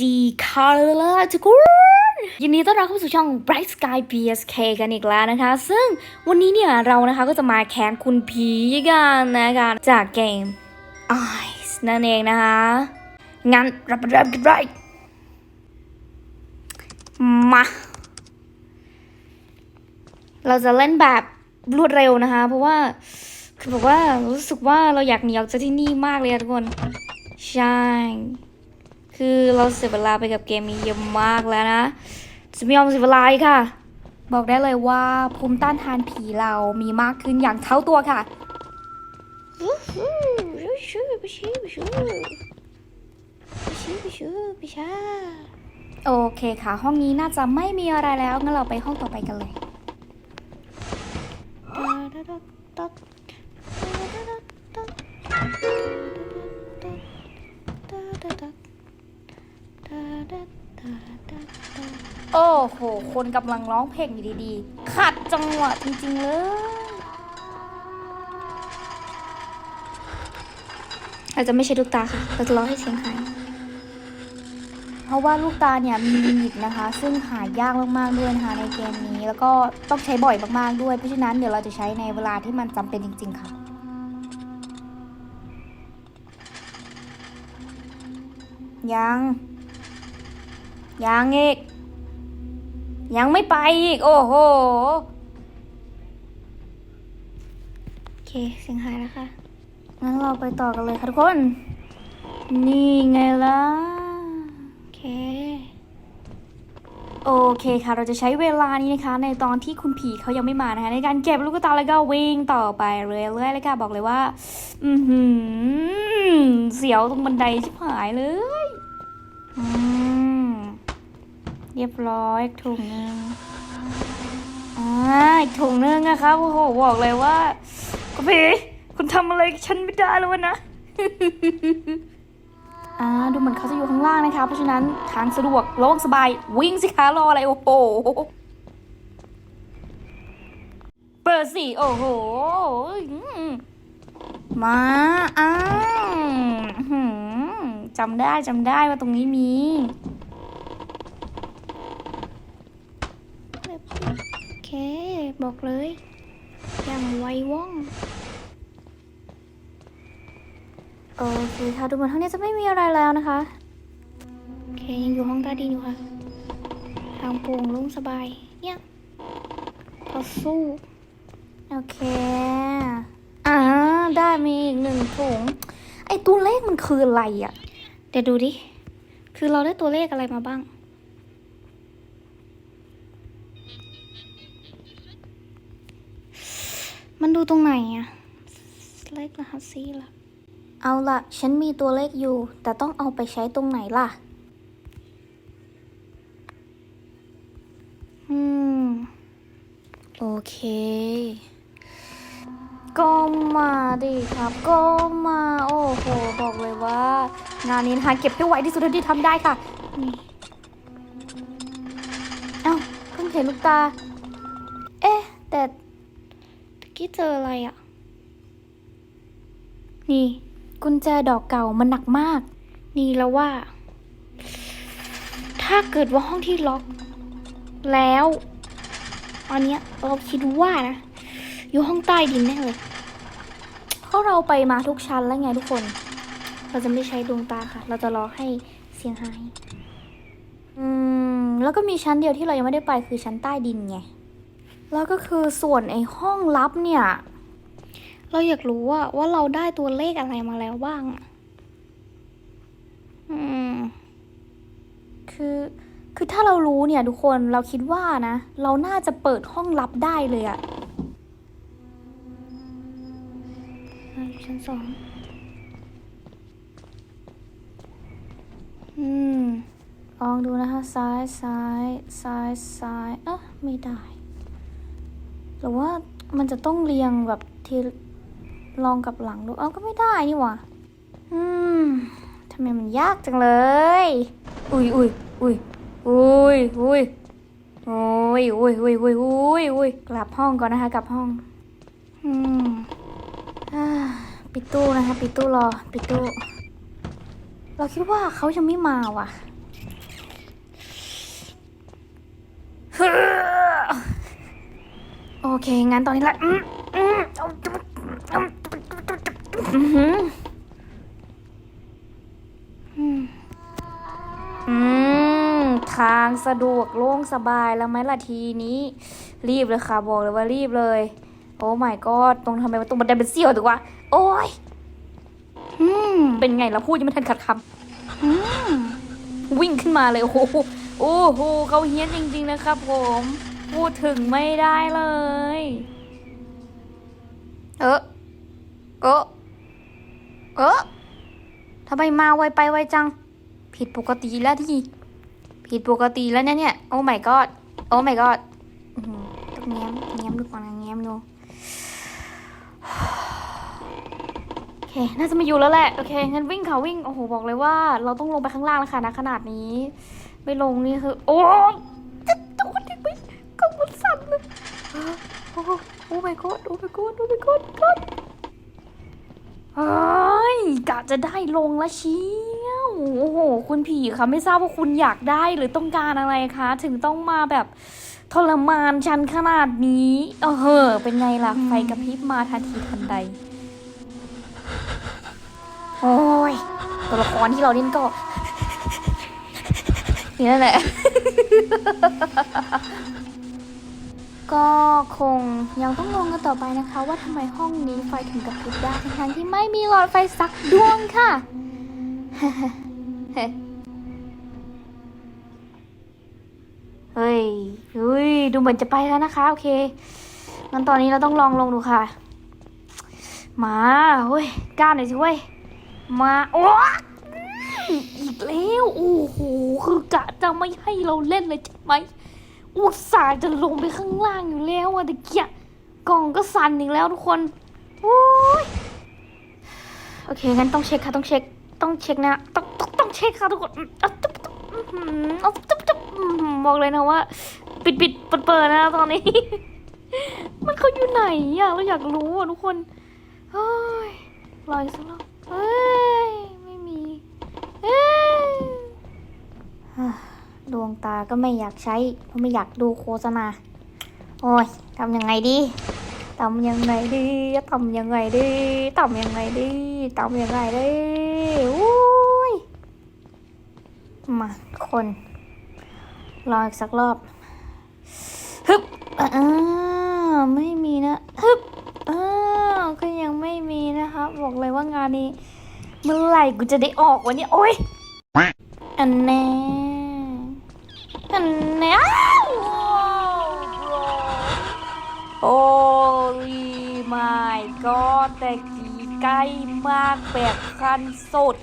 ดีค่ะเลยทุกคนยินดีต้อนรับเข้าสู่ช่อง Bright Sky BSK กันอีกแล้วนะคะ ซึ่งวันนี้เนี่ยเรานะคะก็จะมาแคนคุณผีกันนะคะจากเกม Ice นั่นเองนะคะ งั้นรับรับกันไรมา เราจะเล่นแบบรวดเร็วนะคะ เพราะว่าคือแบบว่ารู้สึกว่าเราอยากหนีออกจากที่นี่มากเลยทุกคน ใช่ คือเราเสียเวลาไปกับเกมนี้เยอะมากแล้วนะ จะไม่ยอมเสียเวลาอีกค่ะ บอกได้เลยว่าภูมิต้านทานผีเรามีมากขึ้นอย่างเท่าตัวค่ะโอเคค่ะ ห้องนี้น่าจะไม่มีอะไรแล้วงั้นเราไปห้องต่อไปกันเลย โอ้โห คนกำลังร้องเพลงอยู่ดีๆ ขัดจังหวะจริงๆเลย อาจจะไม่ใช่ลูกตาค่ะเราจะร้องให้เสียงหาย เพราะว่าลูกตาเนี่ยมีลิมิตนะคะ ซึ่งหายากมากๆด้วยนะคะในเกมนี้ แล้วก็ต้องใช้บ่อยมากๆด้วย เพราะฉะนั้นเดี๋ยวเราจะใช้ในเวลาที่มันจำเป็นจริง ๆ ค่ะยังยังอีก ยังไม่ไปอีก โอ้โห โอเคเสียงหายแล้วค่ะ งั้นเราไปต่อกันเลยค่ะทุกคน นี่ไงล่ะ โอเค โอเคค่ะ เราจะใช้เวลานี้นะคะ ในตอนที่คุณผีเขายังไม่มานะคะ ในการเก็บลูกตาแล้วก็วิ่งต่อไปเรื่อยๆเลยค่ะบอกเลยว่า อือหือเสียวตรงบันไดชิบหายเลยอืม เรียบร้อยถุงนึงอ่าอีกถุงนึงอะครับโอ้โหบอกเลยว่าคุณพี่คุณทำอะไรฉันไม่ได้แล้ววะนะอ่าดูเหมือนเขาจะอยู่ข้างล่างนะคะเพราะฉะนั้นทางสะดวกโล่งสบายวิ่งสิคะรออะไรโอ้โหเปิดสิโอ้โหมาอ้าวจำได้จำได้ว่าตรงนี้มี โอเค บอกเลยย่างไวว่องโอเคค่ะดูเหมือนห้องนี้จะไม่มีอะไรแล้วนะคะโอเคยังอยู่ห้องใต้ดินอยู่ค่ะ ทางโปร่งโล่งสบายเนี่ยพอสู้โอเคอ่าได้มีอีกหนึ่งถุงไอตัวเลขมันคืออะไรอะ่ะ เดี๋ยวดูดิ คือเราได้ตัวเลขอะไรมาบ้าง มันดูตรงไหนอะเลขรหัสซีล่ะ เอาล่ะฉันมีตัวเลขอยู่ แต่ต้องเอาไปใช้ตรงไหนล่ะ อืม โอเค ก็มาดิครับ ก็มา โอ้โห บอกเลยว่า งานนี้นะคะเก็บให้ไวที่สุดเท่าที่ทำได้ค่ะนี่เอ้าเพิ่งเห็นลูกตาเอ๊ะแต่ตะ กี้เจออะไรอะนี่ กุญแจดอกเก่ามันหนักมาก นี่แล้วว่า ถ้าเกิดว่าห้องที่ล็อก แล้วอันเนี้ยเราคิดว่านะ อยู่ห้องใต้ดินแน่เลยเพราะเราไปมาทุกชั้นแล้วไงทุกคน เราจะไม่ใช้ดวงตาค่ะ เราจะรอให้เสียงหาย อืม แล้วก็มีชั้นเดียวที่เรายังไม่ได้ไปคือชั้นใต้ดินไง แล้วก็คือส่วนไอ้ห้องลับเนี่ย เราอยากรู้ว่าว่าเราได้ตัวเลขอะไรมาแล้วบ้างอะอืม คือ คือถ้าเรารู้เนี่ย ทุกคนเราคิดว่านะ เราน่าจะเปิดห้องลับได้เลยอะอะชั้นสองอืมลองดูนะคะ ซ้ายซ้ายซ้ายซ้ายเอ๊ะไม่ได้ หรือว่ามันจะต้องเรียงแบบทีลองกับหลังดูเอ้าก็ไม่ได้นี่หว่าอืมทำไมมันยากจังเลย อุ้ยอุ้ยอุ้ยอุ้ยอุ้ยโอ้ยอุ้ยอุ้ยอุ้ยอุ้ยอุ้ยกลับห้องก่อนนะคะ กลับห้อง อืมอ่าปิดตู้นะคะ ปิดตู้รอ ปิดตู้ เราคิดว่าเขายังไม่มาว่ะ โอ เค งั้นตอนนี้ละอืมอืมอืมอืมอืมอืมทางสะดวกโล่งสบายแล้วไหมล่ะทีนี้ รีบเลยค่ะ บอกเลยว่ารีบเลย โอ้ my god ตรงทำไมตรงบันไดเป็นเสี้ยวถูกวะ โอ้ยอืมเป็นไงเราพูดยังไม่ทันขัดคำวิ่งขึ้นมาเลย โอ้โหโอ้โหเขาเฮี้ยนจริง ๆ นะครับผม พูดถึงไม่ได้เลย เออเออเออทำไมมาไวไปไวจัง ผิดปกติแล้วที่ ผิดปกติแล้วเนี่ยเนี่ย โอ้ my god โอ้ my god ต้องแง้มแง้มดูก่อนนะแง้มดูโอเค น่าจะม่อยู่แล้วแหละ โอเคงั้นวิ่งค่ะวิ่ง โอ้โห บอกเลยว่า เราต้องลงไปข้างล่างแล้วค่ะนะขนาดนี้ ไม่ลงนี่คือ โอ้ยจะโดนได้ไหมก็มันสั่นเลย โอ้โหโอ้ my god โอ้ my god โอ้ my god god เฮ้ยกะ จะได้ลงแล้วเชียวโอ้โห คุณผีคะไม่ทราบว่าคุณอยากได้หรือต้องการอะไรคะ ถึงต้องมาแบบทรมานฉันขนาดนี้ เออเหอะเป็นไงล่ะ ไฟกระพริบมาทันทีทันใด โอ้ย ตัวละครที่เราเล่นก็นี่นั่นแหละ ก็คงยังต้องงงกันต่อไปนะคะ ว่าทำไมห้องนี้ไฟถึงกระพริบได้ทั้งที่ไม่มีหลอดไฟสักดวงค่ะ เฮ้ยเฮ้ย ดูเหมือนจะไปแล้วนะคะ โอเค งั้นตอนนี้เราต้องลองลงดูค่ะ มาเฮ้ยกล้าหน่อยสิเว้ย มาโอ้อีกแล้ว โอ้โห คือกะจะไม่ให้เราเล่นเลยใช่ไหม อุตส่าห์จะลงไปข้างล่างอยู่แล้วอะแต่เกียกล่องก็สั่นอีกแล้วทุกคนโอ้ยโอเคงั้นต้องเช็คค่ะต้องเช็คต้องเช็คนะต้องต้องต้องเช็คค่ะทุกคนเอาตุ๊บตุ๊บอื้อหือเอาตุ๊บตุ๊บบอกเลยนะว่า ปิดปิดเปิดเปิดนะตอนนี้ มันเขาอยู่ไหนอะเราอยากรู้อะทุกคนเฮ้ยรออีกสักรอบเฮ้ยไม่มีเฮ้ย ดวงตาก็ไม่อยากใช้ เพราะไม่อยากดูโฆษณา โอ้ยทำยังไงดีทำยังไงดีทำยังไงดีทำยังไงดีทำยังไงดีอุ้ยมาคนรออีกสักรอบฮึบอ่าไม่มีนะฮึบอ่าก็ยังไม่มีนะคะบอกเลยว่างานนี้ เมื่อไหร่กูจะได้ออกวันนี้โอ้ยอันแน่ อันแน่โอ้ยไม่ก็แต่กี้ใกล้มากแบบคันสด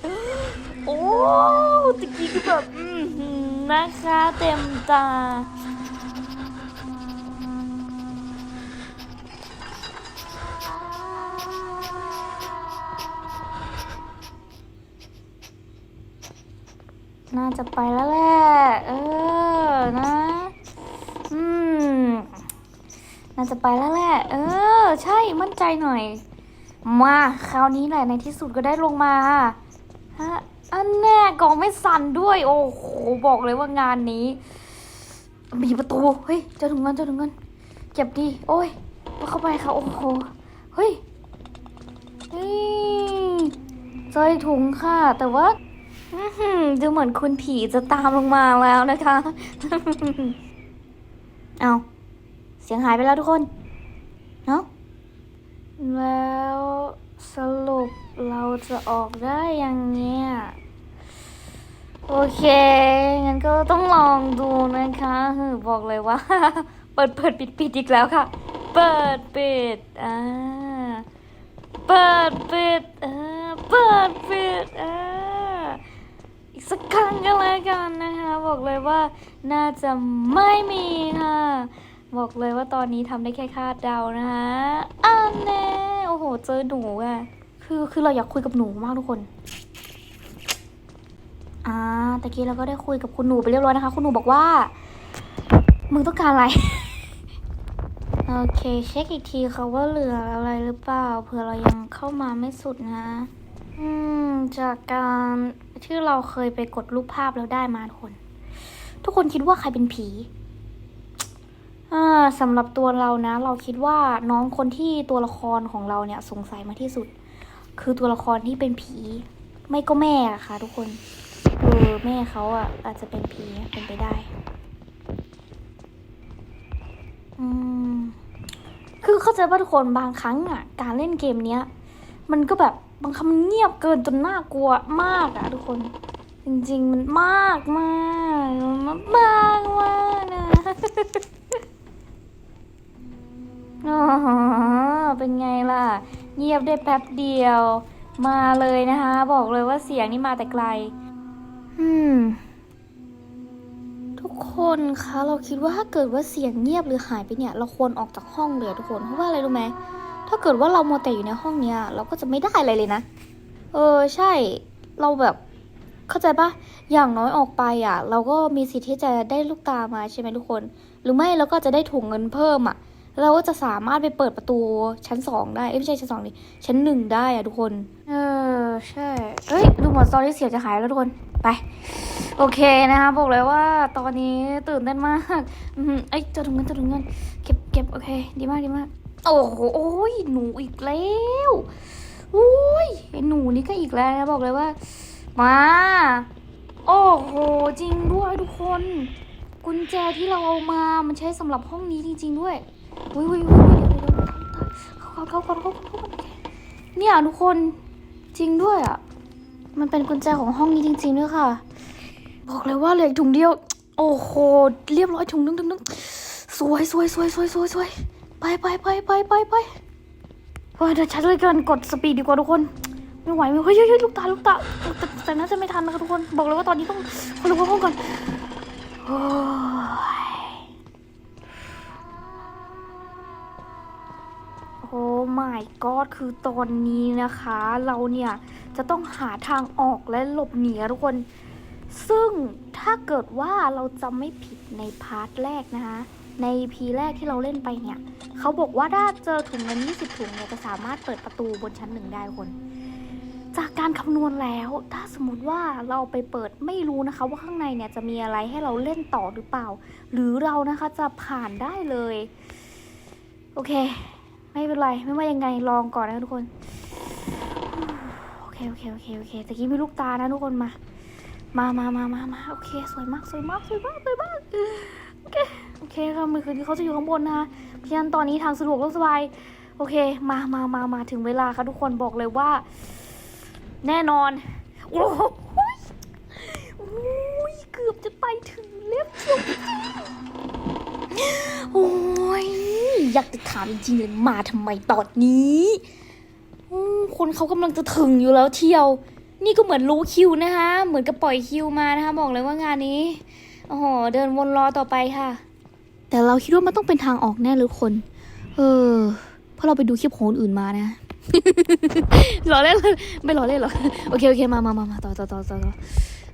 โอ้ตะกี้คือแบบอือหือนะคะเต็มตาน่าจะไปแล้วแหละ เออ นะ อืม น่าจะไปแล้วแหละ เออ ใช่มั่นใจหน่อย มาคราวนี้แหละในที่สุดก็ได้ลงมาฮะอันแน่กองไม่สั่นด้วย โอ้โหบอกเลยว่างานนี้ มีประตูเฮ้ยเจอถุงเงินเจอถุงเงินเก็บดี โอ้ยเอาเข้าไปค่ะโอ้โหเฮ้ยเฮ้ยเจอถุงค่ะ แต่ว่าดูเหมือนคุณผีจะตามลงมาแล้วนะคะ เอา สียงหายไปแล้วทุกคนเนาะแล้วสรุปเราจะออกได้ยังเนี้ยโอเคงั้นก็ต้องลองดูนะคะบอกเลยว่า เปิดเปิดปิดปิดอีกแล้วค่ะ เปิดปิดอ่าเปิดปิดอ่าเปิดปิดอ่าอีกสักครั้งก็แล้วกันนะคะ บอกเลยว่าน่าจะไม่มีค่ะ บอกเลยว่าตอนนี้ทำได้แค่คาดเดานะคะอันแน่โอ้โห เจอหนูอะคือคือเราอยากคุยกับหนูมากทุกคน อ่าตะกี้เราก็ได้คุยกับคุณหนูไปเรียบร้อยนะคะ คุณหนูบอกว่า มึงต้องการอะไร โอเค เช็คอีกทีค่ะว่าเหลืออะไรหรือเปล่าเผื่อเรายังเข้ามาไม่สุดนะอืม จากการที่เราเคยไปกดรูปภาพแล้วได้มาทุกคน ทุกคนคิดว่าใครเป็นผี สำหรับตัวเรานะ เราคิดว่าน้องคนที่ตัวละครของเราเนี่ยสงสัยมาที่สุด คือตัวละครที่เป็นผี ไม่ก็แม่อะค่ะ ทุกคนเออแม่เขาอะอาจจะเป็นผีเป็นไปได้อืมคือเข้าใจว่าทุกคนบางครั้งอะการเล่นเกมเนี้ย มันก็แบบบางคำมันเงียบเกินจนน่ากลัวมากอะทุกคน จริงๆมันมากมากมากมากมากนะ อ๋อเป็นไงล่ะ เงียบได้แป๊บเดียว มาเลยนะคะ บอกเลยว่าเสียงนี่มาแต่ไกล อืม ทุกคนคะเราคิดว่าถ้าเกิดว่าเสียงเงียบหรือหายไปเนี่ย เราควรออกจากห้องเลยทุกคนเพราะว่าอะไรรู้ไหมถ้าเกิดว่าเราโมแต่อยู่ในห้องเนี้ย เราก็จะไม่ได้อะไรเลยนะ เออใช่ เราแบบเข้าใจปะอย่างน้อยออกไปอะ เราก็มีสิทธิ์ที่จะได้ลูกตามาใช่ไหมทุกคน หรือไม่เราก็จะได้ถุงเงินเพิ่มอะ เราก็จะสามารถไปเปิดประตูชั้นสองได้ เอ้ยไม่ใช่ชั้นสองดิชั้นหนึ่งได้อะทุกคน เออใช่เอ้ยดูหมือนตอนที่เสียจะหายแล้วทุกคนไป โอเคนะคะบอกเลยว่าตอนนี้ตื่นเต้นมากอืมเอ้ยเจอถุงเงินเจอถุงเงินเก็บเก็บโอเค ดีมากดีมากโอ้โหโอ้ยหนูอีกแล้วอุ้ยไอ้หนูนี่ก็อีกแล้วนะบอกเลยว่า มา โอ้โหจริงด้วยทุกคน กุญแจที่เราเอามามันใช้สำหรับห้องนี้จริง ๆ ด้วย อุ้ยอุ้ยอุ้ยเดี๋ยวเดี๋ยวเดี๋ยวเขาเขาเขาเขาเขาเนี่ยทุกคนจริงด้วยอะ มันเป็นกุญแจของห้องนี้จริงๆด้วยค่ะ บอกเลยว่าเหลืออกถุงเดียว โอ้โห เรียบร้อยถุงนึงนึงนึงสวยสวยสวยสวยสวยสวยไปไปไปไปไปไปเฮ้ยเดี๋ยวฉันเลยกันกดสปีดดีกว่าทุกคนไม่ไหวไม่เฮ้ยเฮ้ยลูกตาลูกตาแต่แต่น่าจะไม่ทันนะคะทุกคน บอกเลยว่าตอนนี้ต้องคนลุกห้องก่อน อ้ยโอ้ my god คือตอนนี้นะคะ เราเนี่ยจะต้องหาทางออกและหลบหนีทุกคน ซึ่งถ้าเกิดว่าเราจำไม่ผิดในพาร์ทแรกนะคะในพีแรกที่เราเล่นไปเนี่ย เขาบอกว่าถ้าเจอถุงเงิน20 ถุงเนี่ยจะสามารถเปิดประตูบนชั้นหนึ่งได้คน จากการคำนวณแล้ว ถ้าสมมติว่าเราไปเปิดไม่รู้นะคะ ว่าข้างในเนี่ยจะมีอะไรให้เราเล่นต่อหรือเปล่า หรือเรานะคะจะผ่านได้เลย โอเค ไม่เป็นไรไม่ว่ายังไงลองก่อนนะทุกคนโอเคโอเคโอเคโอเคตะกี้มีลูกตานะทุกคนมา มามามามามาโอเคสวยมากสวยมากสวยมากสวยมากโอเคโอเคค่ะมือคืนนี้เขาจะอยู่ข้างบนนะคะเพราะฉะนั้นตอนนี้ทางสะดวกโล่งสบายโอเคมามามามาถึงเวลาค่ะทุกคนบอกเลยว่า แน่นอนโอ้โหโอ้ยเกือบจะไปถึงเล็บจบโอ้ย อยากจะถามจริงๆเลยมาทำไมตอนนี้คนเขากำลังจะถึงอยู่แล้วเที่ยว นี่ก็เหมือนรู้คิวนะคะ เหมือนกับปล่อยคิวมานะคะบอกเลยว่างานนี้โอ้โหเดินวนรอต่อไปค่ะ แต่เราคิดว่ามันต้องเป็นทางออกแน่เลยคน เออเพราะเราไปดูคลิปของคนอื่นมานะหล่อเล่นเลยไม่หล่อเล่นหรอโอเคโอเคมามามามาต่อต่อต่อต่อ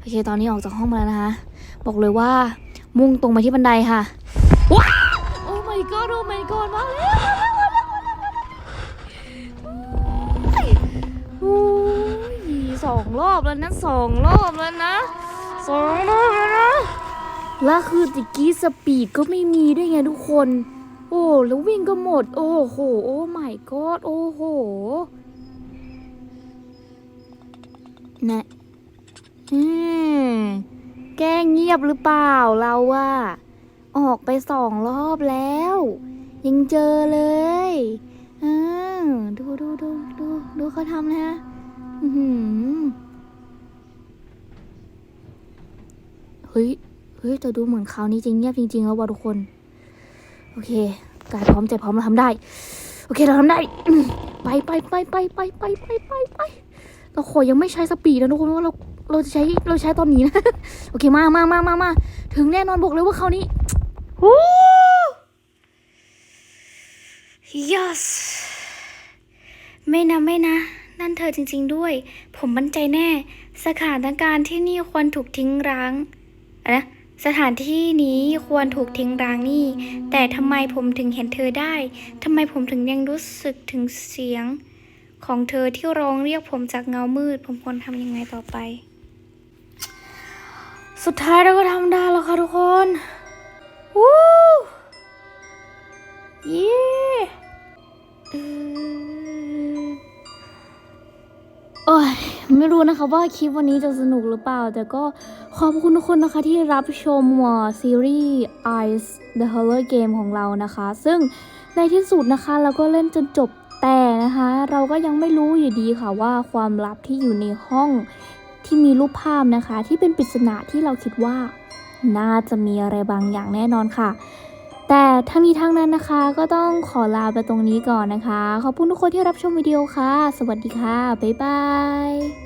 โอเค ตอนนี้ออกจากห้องมาแล้วนะคะ บอกเลยว่ามุ่งตรงไปที่บันไดค่ะ my god โอ้ my god มาแล้วมาแล้วมาแล้วมาแล้วโอ้ยสองรอบแล้วนะสองรอบแล้วนะสองรอบแล้วนะแล้วคือตะกี้สปีดก็ไม่มีด้วยไงทุกคน โอ้แล้ววิ่งก็หมด โอ้โห โอ้ my god โอ้โหนะอืมแก้งเงียบหรือเปล่าเราอะ ออกไปสองรอบแล้ว ยังเจอเลยอ่าดูดูดูดูดูเขาทำนะฮะอือหือเฮ้ยเฮ้ยแต่ดูเหมือนคราวนี้จะเงียบจริง ๆ แล้วว่ะทุกคน โอเคกายพร้อมใจพร้อมเราทำได้ โอเคเราทำได้ ไปไปไปไปไปไปไปไปไปเราขอยังไม่ใช้สปีดนะทุกคนเพราะว่าเราเราจะใช้เราใช้ตอนนี้นะ โอเคมามามามามาถึงแน่นอนบอกเลยว่าคราวนี้ วู้ yes ไม่นะไม่นะ นั่นเธอจริง ๆด้วย ผมมั่นใจแน่ สถานการณ์ที่นี่ควรถูกทิ้งร้างอะนะสถานที่นี้ควรถูกทิ้งร้างนี่ แต่ทำไมผมถึงเห็นเธอได้ทำไมผมถึงยังรู้สึกถึงเสียง ของเธอที่ร้องเรียกผมจากเงามืด ผมควรทำยังไงต่อไป สุดท้ายเราก็ทำได้แล้วค่ะทุกคน วู้เย้เออโอ้ยไม่รู้นะคะว่าคลิปวันนี้จะสนุกหรือเปล่า แต่ก็ขอบคุณทุกคนนะคะที่รับชมซีรีส์ Ice the Horror Game ของเรานะคะ ซึ่งในที่สุดนะคะเราก็เล่นจนจบแต่นะคะ เราก็ยังไม่รู้อยู่ดีค่ะว่าความลับที่อยู่ในห้องที่มีรูปภาพนะคะ ที่เป็นปริศนาที่เราคิดว่า น่าจะมีอะไรบางอย่างแน่นอนค่ะ แต่ทั้งนี้ทั้งนั้นนะคะ ก็ต้องขอลาไปตรงนี้ก่อนนะคะ ขอบคุณทุกคนที่รับชมวิดีโอค่ะ สวัสดีค่ะ บ๊ายบาย